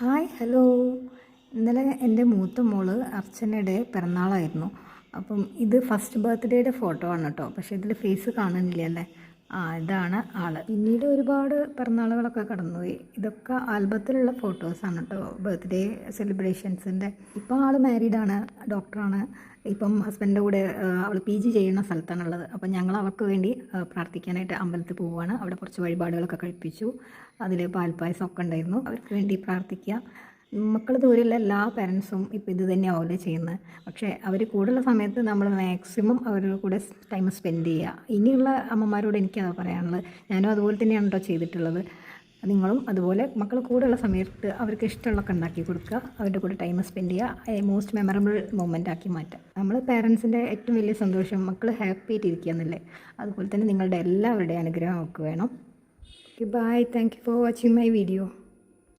Hi hello. ഇന്നലെ എന്റെ മൂത്ത മോൾ അർച്ചനയുടെ പിറന്നാളായിരുന്നു. അപ്പം ഇത് ഫസ്റ്റ് ബർത്ത്ഡേയുടെ ഫോട്ടോ ആണ് കേട്ടോ. പക്ഷേ ഇതിൽ ഫേസ് കാണുന്നില്ല അല്ലേ? ആ ഇതാണ് ആൾ. പിന്നീട് ഒരുപാട് പിറന്നാളുകളൊക്കെ കടന്നുപോയി ഇതൊക്കെ ആൽബത്തിലുള്ള ഫോട്ടോസാണ് കേട്ടോ ബർത്ത്ഡേ സെലിബ്രേഷൻസിന്റെ ഇപ്പം ആൾ മാരീഡാണ് ഡോക്ടറാണ് ഇപ്പം ഹസ്ബൻഡിന്റെ കൂടെ അവൾ പി ജി ചെയ്യുന്ന സ്ഥലത്താണുള്ളത്. അപ്പം ഞങ്ങൾ അവർക്ക് വേണ്ടി പ്രാർത്ഥിക്കാനായിട്ട് അമ്പലത്തിൽ പോവുകയാണ്. അവിടെ കുറച്ച് വഴിപാടുകളൊക്കെ കഴിപ്പിച്ചു. അതിൽ പാൽപ്പായസം ഒക്കെ ഉണ്ടായിരുന്നു. അവർക്ക് വേണ്ടി പ്രാർത്ഥിക്കുക. മക്കൾ ദൂരെയുള്ള എല്ലാ പാരൻസും ഇപ്പോൾ ഇത് തന്നെയാവില്ല ചെയ്യുന്നത് പക്ഷേ അവർ കൂടുതലുള്ള സമയത്ത് നമ്മൾ മാക്സിമം അവരുടെ കൂടെ ടൈം സ്പെൻഡ് ചെയ്യുക ഇനിയുള്ള അമ്മമാരോട് എനിക്കത് പറയാനുള്ളത്. ഞാനും അതുപോലെ തന്നെയാണ് കേട്ടോ ചെയ്തിട്ടുള്ളത്. നിങ്ങളും അതുപോലെ മക്കൾ കൂടെയുള്ള സമയത്ത് അവർക്ക് ഇഷ്ടമുള്ളതൊക്കെ ഉണ്ടാക്കി കൊടുക്കുക. അവരുടെ കൂടെ ടൈം സ്പെൻഡ് ചെയ്യുക മോസ്റ്റ് മെമ്മറബിൾ മൊമെന്റ് ആക്കി മാറ്റുക നമ്മൾ പേരൻസിന്റെ ഏറ്റവും വലിയ സന്തോഷം മക്കൾ ഹാപ്പി ആയിട്ട് ഇരിക്കുക എന്നല്ലേ. അതുപോലെ തന്നെ നിങ്ങളുടെ എല്ലാവരുടെയും അനുഗ്രഹം ഒക്കെ വേണം. Bye thank you for watching my video